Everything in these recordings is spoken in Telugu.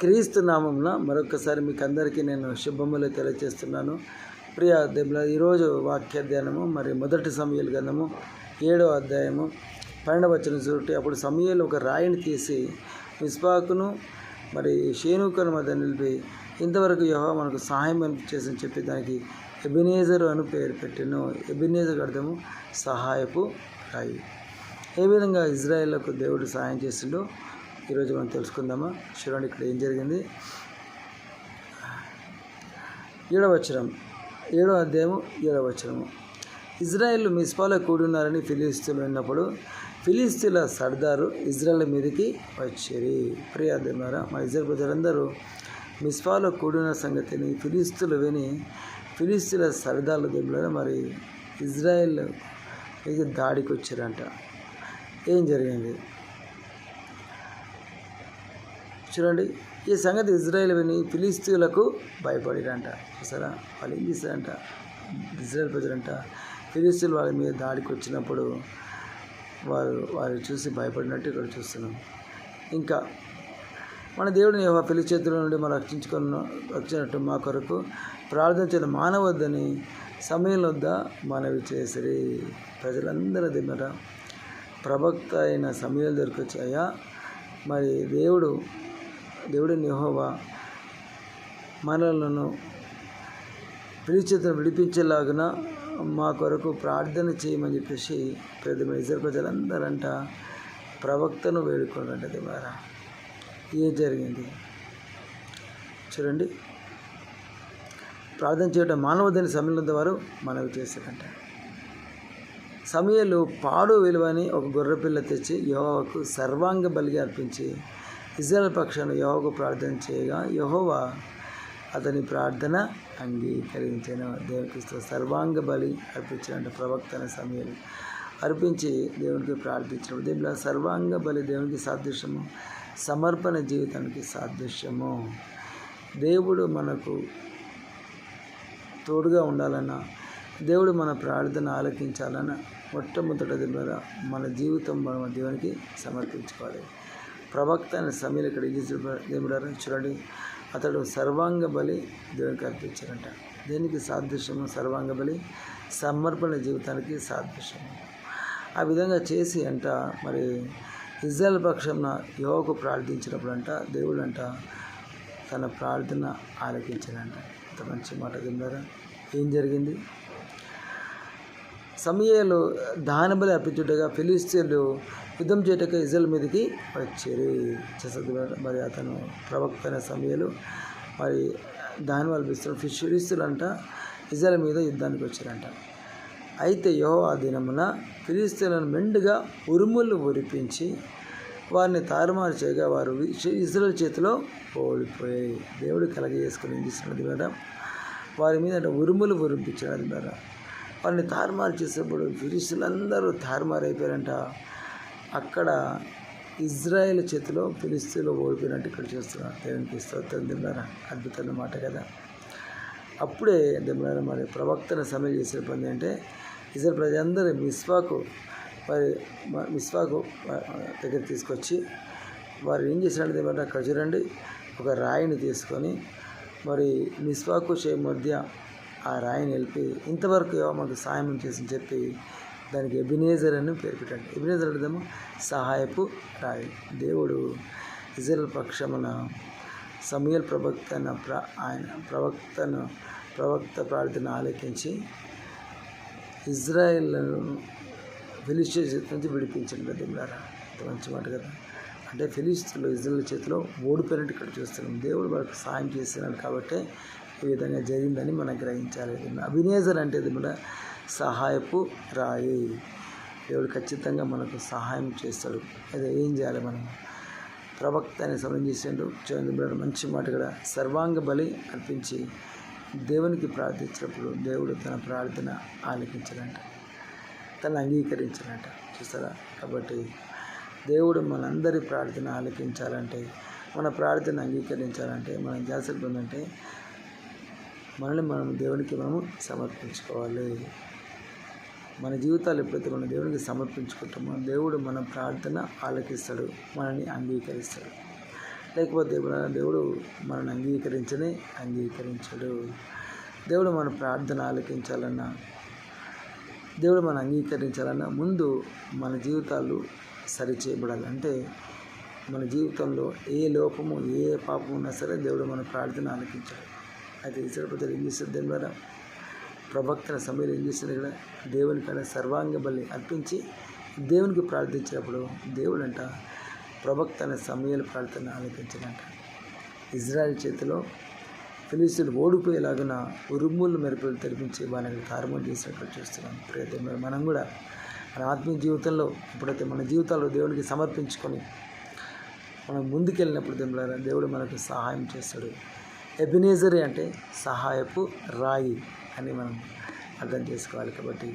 క్రీస్తు నామంన మరొకసారి మీకు అందరికీ నేను శుభములు తెలియజేస్తున్నాను. ప్రియ దేవుల ఈరోజు వాక్య ధ్యానము మరి మొదటి సమయాలు గ్రంథము ఏడో అధ్యాయము పన్నెండవ వచ్చిన చూటి అప్పుడు సమయాలు ఒక రాయిని తీసి మిస్పాకును మరి షేనుకను మధ్య నిలిపి ఇంతవరకు యహో మనకు సహాయం అనిపించేసి చెప్పి దానికి ఎబినేజర్ అని పేరు పెట్టాను. ఎబినేజర్ అర్థము సహాయపు రాయి. ఏ విధంగా ఇజ్రాయేళ్ళకు దేవుడు సహాయం చేసిండో ఈరోజు మనం తెలుసుకుందామా? చూడండి ఇక్కడ ఏం జరిగింది. ఏడవ ఏడవ అధ్యాయము ఏడవ ఇజ్రాయెల్ మిస్పాలో కూడి ఉన్నారని ఫిలిస్తీన్లు విన్నప్పుడు ఫిలిస్తీన్ల సర్దారు ఇజ్రాయెల్ మీదకి వచ్చేరి. ప్రియాదేమారా మా ఇజ్రాయల్ ప్రజలందరూ మిస్పాలో కూడిన సంగతిని ఫిలిస్తులు విని ఫిలిస్తీన్ల సర్దార్ల దేవులారా మరి ఇజ్రాయెల్ ఇది దాడికి వచ్చారంట. ఏం జరిగింది? చూడండి ఈ సంగతి ఇజ్రాయెల్ విని ఫిలిస్తీన్లకు భయపడిరంట. సరే వాళ్ళు ఏం చేశారంట? ఇజ్రాయెల్ ప్రజలంట ఫిలిస్తీన్ వాళ్ళ మీద దాడికి వచ్చినప్పుడు వారు వారు చూసి భయపడినట్టు ఇక్కడ చూస్తున్నాం. ఇంకా మన దేవుడిని యెహోవా పిలి చేతుల నుండి మనం రక్షించుకున్న రక్షించినట్టు మా కొరకు ప్రార్థించిన మానవద్దని సమయం వద్ద మనవి చేసిరి. ప్రజలందరూ దిమ్మట ప్రవక్త అయిన సమయాలు దొరికొచ్చాయా? మరి దేవుడు దేవుడిని నిహోవా మనలను పిలిచేతను విడిపించేలాగున మా కొరకు ప్రార్థన చేయమని చెప్పేసి పెద్ద ఇద్దరు ప్రజలందరంట ప్రవక్తను వేడుకోనంట ద్వారా ఏం జరిగింది? చూడండి. ప్రార్థన చేయడం మానవదని సమయంలో వారు మనవి చేశారంట. సమయంలో పాడు విలువని ఒక గొర్రెపిల్ల తెచ్చి యహోవకు సర్వాంగ బలిగా అర్పించి ఇజ్రాయల్ పక్షాన్ని యహోకు ప్రార్థన చేయగా యహోవా అతని ప్రార్థన అంగీకరించిన. దేవునికి సర్వాంగ బలి అర్పించిన ప్రవక్త అనే సమయాలు అర్పించి దేవునికి ప్రార్థించడం దీనిలో సర్వాంగ బలి దేవునికి సాదృశ్యము సమర్పణ జీవితానికి సాదృశ్యము. దేవుడు మనకు తోడుగా ఉండాలన్నా దేవుడు మన ప్రార్థన ఆలకించాలన్న మొట్టమొదటి ద్వారా మన జీవితం మన దేవునికి సమర్పించుకోవాలి. ప్రవక్త అనే సమయంలో ఇక్కడ దేవుడారు చూడండి. అతడు సర్వాంగ బలి దేవునికి అర్పించారంట దేనికి సాదృశ్యము? సర్వాంగ బలి సమర్పణ జీవితానికి సాదృశ్యము. ఆ విధంగా చేసి అంట మరి ఇజ్రాయల్ పక్షంన యోగకు ప్రార్థించినప్పుడు అంట దేవుడు అంట తన ప్రార్థన ఆలకించాడంట. అంత మంచి మాట కిందారా ఏం జరిగింది? సమయాలు దానబలి అర్పించుటగా ఫిలిస్తీన్లు యుద్ధం చేయటక ఇజ్రాయల్ మీదకి వచ్చారు. మరి అతను ప్రవక్త అయిన సమయాలు మరి దాని వాళ్ళు పిలుస్తారు ఫిలిస్తీన్లు అంట ఇజ్రాయల్ మీద యుద్ధానికి వచ్చారంట. అయితే యో ఆ దినమున ఫిలిస్తీన్లను మెండుగా ఉరుములు ఉరిపించి వారిని తారుమారు చేయగా వారు ఇజ్రాయల్ చేతిలో ఓడిపోయాయి. దేవుడు కలగజేసుకుని ఏం చేస్తున్నది మేడం వారి మీద ఉరుములు ఉరిపించినది మేడం వారిని తారుమారు చేసేప్పుడు ఫిలిస్తీన్లందరూ తారుమారు అయిపోయారంట అక్కడ ఇజ్రాయెల్ చేతిలో ఫిలిస్తీన్లో ఓడిపోయినట్టు ఇక్కడ చూస్తున్నారు. దేవునికి స్తోత్రం దిమ్మారా అద్భుతమైన మాట కదా. అప్పుడే దిమ్మారా మరి ప్రవక్తను సమయం చేసే పని అంటే ఇజ్రాయల్ ప్రజలందరూ మిస్వాకు మరి మిస్వాకు దగ్గర తీసుకొచ్చి వారు ఏం చేశారంటే ఏమంటే అక్కడ చూడండి ఒక రాయిని తీసుకొని మరి మిస్వాకు చే మధ్య ఆ రాయిని వెళ్ళి ఇంతవరకు మాకు సాయం చేసి చెప్పి దానికి ఎబినేజర్ అని పేరు పెట్టండి. ఎబినేజర్ అర్థము సహాయపు రాయి. దేవుడు ఇజ్రాయల్ పక్షమున సమయల్ ప్రవక్తన ప్ర ఆయన ప్రవక్తను ప్రవక్త ప్రార్థన ఆలకించి ఇజ్రాయెల్ను ఫిలిస్టీ చేతి నుంచి విడిపించండి దేవుడారా అంత మంచి మాట కదా. అంటే ఫిలిస్తులు ఇజ్రాయల్ చేతిలో ఓడిపోయినట్టు ఇక్కడ చూస్తున్నాం. దేవుడు వాళ్ళకి సాయం చేస్తున్నాడు కాబట్టి ఈ విధంగా జరిగిందని మనం గ్రహించాలి. అభినేజర్ అంటే కూడా సహాయపు రాయి. దేవుడు ఖచ్చితంగా మనకు సహాయం చేస్తాడు. అదే ఏం చేయాలి మనం? ప్రవక్త అనే సమయం చేసిండు చూడండి మంచి మాట కూడా సర్వాంగ బలి అర్పించి దేవునికి ప్రార్థించినప్పుడు దేవుడు తన ప్రార్థన ఆలకించడంట. తను అంగీకరించడంట. చూస్తారా? కాబట్టి దేవుడు మనందరి ప్రార్థన ఆలకించాలంటే మన ప్రార్థన అంగీకరించాలంటే మనం చేయాల్సింది ఏంటంటే మనల్ని మనం దేవునికి మనము సమర్పించుకోవాలి. మన జీవితాలు ఎప్పుడైతే మన దేవునికి సమర్పించుకుంటామో దేవుడు మన ప్రార్థన ఆలకిస్తాడు మనల్ని అంగీకరిస్తాడు. లేకపోతే దేవుడు దేవుడు మనల్ని అంగీకరించని అంగీకరించడు. దేవుడు మన ప్రార్థన ఆలకించాలన్నా దేవుడు మనం అంగీకరించాలన్నా ముందు మన జీవితాలు సరిచేయబడాలి. అంటే మన జీవితంలో ఏ లోపము ఏ పాపం ఉన్నా సరే దేవుడు మన ప్రార్థన ఆలకించాలి అయితే ఇతర ఏం చేస్తారు దేని ద్వారా ప్రవక్తన సమయంలో ఏం చేస్తారు ఇక్కడ? దేవుని సర్వాంగ బలి అర్పించి దేవునికి ప్రార్థించినప్పుడు దేవుడు అంట ప్రవక్త అనే సమయాలు ప్రార్థన ఆలపించడంట ఇజ్రాయెల్ చేతిలో ఫిలిస్తీన్లు ఓడిపోయేలాగున ఉరుములు మెరుపులు తెరిపించి వాళ్ళని తారుమారు చేసినట్టు చూస్తున్నాం ప్రయత్నం మనం కూడా మన ఆత్మీయ జీవితంలో ఎప్పుడైతే మన జీవితాల్లో దేవునికి సమర్పించుకొని మనం ముందుకెళ్ళినప్పుడు దేవుడు మనకు సహాయం చేస్తాడు. ఎబినేజరీ అంటే సహాయపు రాయి అని మనం అర్థం చేసుకోవాలి కాబట్టి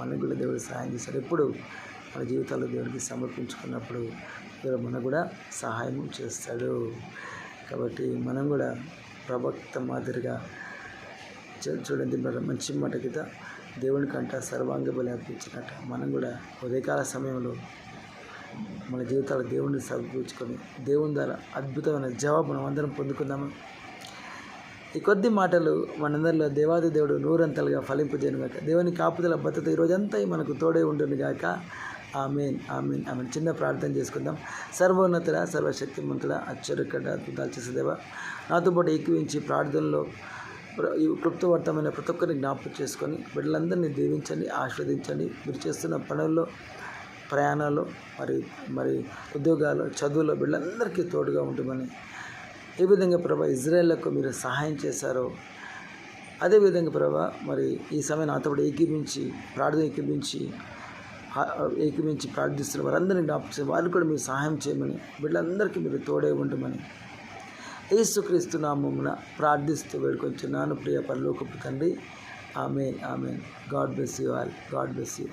మనకు కూడా దేవుడు సహాయం చేస్తాడు. ఎప్పుడు మన జీవితాల్లో దేవుడికి సమర్పించుకున్నప్పుడు దేవుడు మనకు కూడా సహాయం చేస్తాడు. కాబట్టి మనం కూడా ప్రభక్త మాదిరిగా చూడండి మంచి మాట కింద దేవుని కంట సర్వాంగ బలి అర్పించినట్ట మనం కూడా ఉదయకాల సమయంలో మన జీవితాలు దేవుడిని సమర్పించుకొని దేవుని ద్వారా అద్భుతమైన జవాబు మనం అందరం పొందుకుందాము? ఈ కొద్ది మాటలు మనందరిలో దేవాది దేవుడు నూరంతలుగా ఫలింపజేయను గాక దేవుని కాపుదల భద్రత ఈ మనకు తోడే ఉంటుంది గాక ఆమెన్ ఆమెన్ ఆమెన్. చిన్న ప్రార్థన చేసుకుందాం. సర్వోన్నతుడ సర్వశక్తిమంతుడ అచ్చరికడ అద్భుతాలు చేసే నాతో పాటు ఏకీవించి ప్రార్థనలో ఈ క్లుప్తవర్తమైన ప్రతి ఒక్కరిని జ్ఞాపకం చేసుకొని బిడ్డలందరినీ దీవించండి ఆస్వాదించండి మీరు చేస్తున్న పనుల్లో ప్రయాణాల్లో మరి మరి ఉద్యోగాలు చదువులో బిడ్డలందరికీ తోడుగా ఉంటుందని ఏ విధంగా ప్రభా ఇజ్రాయేళ్ళకు మీరు సహాయం చేశారో అదేవిధంగా ప్రభా మరి ఈ సమయం నాతో కూడా ఏకీపించి ప్రార్థన ఏకీపించి ఏకీపించి ప్రార్థిస్తున్న వారందరినీ జ్ఞాపకం వారికి కూడా మీరు సహాయం చేయమని వీళ్ళందరికీ మీరు తోడే ఉండమని. ఏసుక్రీస్తు నామమున ప్రార్థిస్తూ వేడుకొంచున్నాను. ప్రియ పరలోకపు తండ్రి ఆమె ఆమె God bless you all. God bless you.